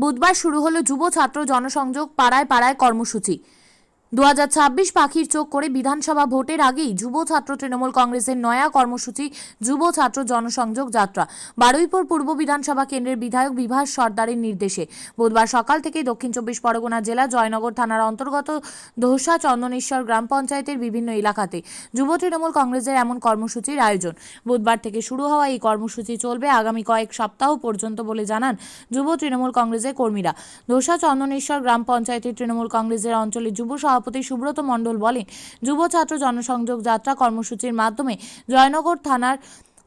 বুধবার শুরু হলো যুব ছাত্র জনসংযোগ পাড়ায় পাড়ায় কর্মসূচি। দু হাজার ছাব্বিশ পাখির চোখ করে বিধানসভা ভোটের আগেই যুব ছাত্র তৃণমূল কংগ্রেসের নয়া কর্মসূচি, যুব ছাত্র জনসংযোগ যাত্রা। বারুইপুর পূর্ব বিধানসভা কেন্দ্রের বিধায়ক বিভাস সর্দারের নির্দেশে। বুধবার সকাল থেকে দক্ষিণ চব্বিশ পরগনা জেলা, জয়নগর থানার অন্তর্গত ধোসা চন্দনেশ্বর গ্রাম পঞ্চায়েতের বিভিন্ন এলাকাতে যুব তৃণমূল কংগ্রেসের এমন কর্মসূচির আয়োজন। বুধবার থেকে শুরু হওয়া এই কর্মসূচি চলবে আগামী কয়েক সপ্তাহ পর্যন্ত বলে জানান যুব তৃণমূল কংগ্রেসের কর্মীরা। ধোসা চন্দনেশ্বর গ্রাম পঞ্চায়েতের তৃণমূল কংগ্রেসের অঞ্চলে যুব সভাপতি সুব্রত মণ্ডল বলেন যুব ছাত্র জনসংযোগ যাত্রা কর্মসূচির মাধ্যমে জয়নগর থানার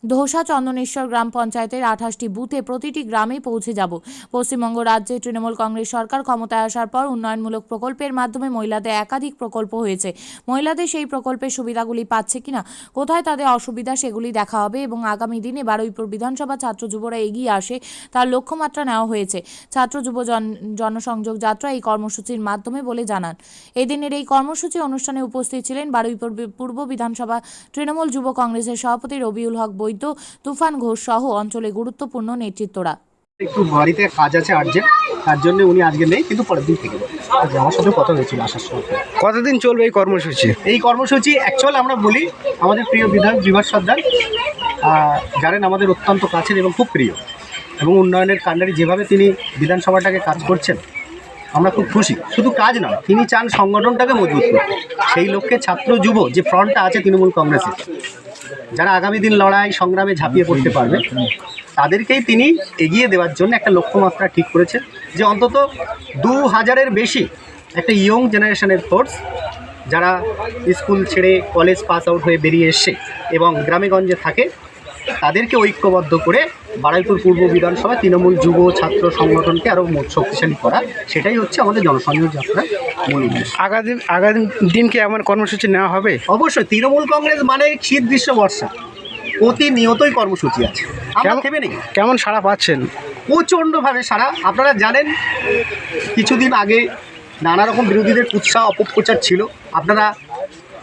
ধোসা চন্দনেশ্বর গ্রাম পঞ্চায়েতের আঠাশটি বুথে প্রতিটি গ্রামে পৌঁছে যাব। পশ্চিমবঙ্গ রাজ্যে তৃণমূল কংগ্রেস সরকার ক্ষমতায় আসার পর উন্নয়নমূলক প্রকল্পের মাধ্যমে মহিলাদের একাধিক প্রকল্প হয়েছে। মহিলাদের সেই প্রকল্পের সুবিধাগুলি পাচ্ছে কিনা, কোথায় তাদের অসুবিধা সেগুলি দেখা হবে এবং আগামী দিনে বারুইপুর বিধানসভা ছাত্র যুবরা এগিয়ে আসে তার লক্ষ্যমাত্রা নেওয়া হয়েছে। ছাত্র যুব জন জনসংযোগ যাত্রা এই কর্মসূচির মাধ্যমে বলে জানান। এদিনের এই কর্মসূচি অনুষ্ঠানে উপস্থিত ছিলেন বারুইপুর পূর্ব বিধানসভা তৃণমূল যুব কংগ্রেসের সভাপতি রবিউল হক বৈদ্য তুফান ঘোষ সহ অঞ্চলে গুরুত্বপূর্ণ নেতৃত্বরা। একটু বাড়িতে কাজ আছে আর্জেন্ট তার জন্য উনি আজকে নেই কিন্তু পরের দিন থেকে যাবে। আজ আমার সাথে কথা হয়েছিল আসার সময়। কতদিন চলবে এই কর্মসূচি? এই কর্মসূচি অ্যাকচুয়াল আমরা বলি আমাদের প্রিয় বিধায়ক বিভাস সর্দার জানেন আমাদের অত্যন্ত কাছের এবং খুব প্রিয়। এবং উন্নয়নের কাণ্ডারি যেভাবে তিনি বিধানসভাটাকে কাজ করছেন আমরা খুব খুশি। শুধু কাজ নয় তিনি চান সংগঠনটাকে মজবুত করতে। সেই লক্ষ্যে ছাত্র যুব যে ফ্রন্টটা আছে তৃণমূল কংগ্রেসের যারা আগামী দিন লড়াই, সংগ্রামে ঝাঁপিয়ে পড়তে পারবে, তাদেরকেই তিনি এগিয়ে দেওয়ার জন্য একটা লক্ষ্যমাত্রা ঠিক করেছেন যে অন্তত দু হাজারের বেশি একটা ইয়ং জেনারেশনের ফোর্স যারা স্কুল ছেড়ে কলেজ পাস আউট হয়ে বেরিয়ে এসছে এবং গ্রামেগঞ্জে থাকে তাদেরকে ঐক্যবদ্ধ করে বারাইপুর পূর্ব বিধানসভা তৃণমূল যুব ছাত্র সংগঠনকে আরও শক্তিশালী করা সেটাই হচ্ছে আমাদের জনসংযোগ যাত্রার মূল উদ্দেশ্য। আগামী আগামী দিন কি এমন কর্মসূচি নেওয়া হবে? অবশ্যই তৃণমূল কংগ্রেস মানে শীত গ্রীষ্ম বর্ষা। প্রতিনিয়তই কর্মসূচি আছে। আমরা কেমন- থেমে নেই। কেমন সাড়া পাচ্ছেন? প্রচণ্ডভাবে সারা আপনারা জানেন কিছুদিন আগে নানা রকম বিরোধীদের উৎসাহ অপপ্রচার ছিল। আপনারা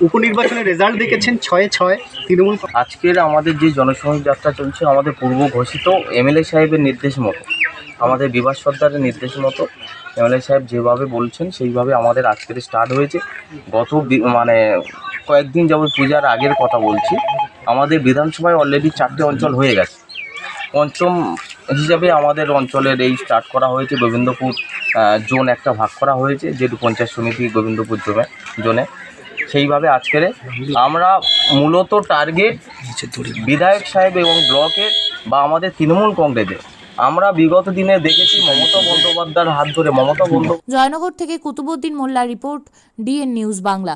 উপনির্বাচনের রেজাল্ট দেখেছেন ছয়ে ছয় তৃণমূল আজকের আমাদের যে জনসংযোগ যাত্রা চলছে, আমাদের পূর্ব ঘোষিত এমএলএ সাহেবের নির্দেশ মতো, আমাদের বিভাস সর্দারের নির্দেশ মতো, এমএলএ সাহেব যেভাবে বলছেন, সেইভাবে আমাদের আজকের স্টার্ট হয়েছে। গত মানে কয়েকদিন যাবত পূজার আগের কথা বলছি, আমাদের বিধানসভায় অলরেডি চারটে অঞ্চল হয়ে গেছে। পঞ্চম হিসাবে আমাদের অঞ্চলের এই স্টার্ট করা হয়েছে গোবিন্দপুর জোন একটা ভাগ করা হয়েছে, যেহেতু পঞ্চায়েত সমিতি গোবিন্দপুর জোনে জোনে। সেইভাবে আজকের আমরা মূলত টার্গেট বিধায়ক সাহেব এবং ব্লকের বা আমাদের তৃণমূল কংগ্রেসের। আমরা বিগত দিনে দেখেছি মমতা বন্দ্যোপাধ্যায়ের হাত ধরে, মমতা বন্দ্যোপাধ্যায় জয়নগর থেকে Kutubuddin Molla report DN news Bangla.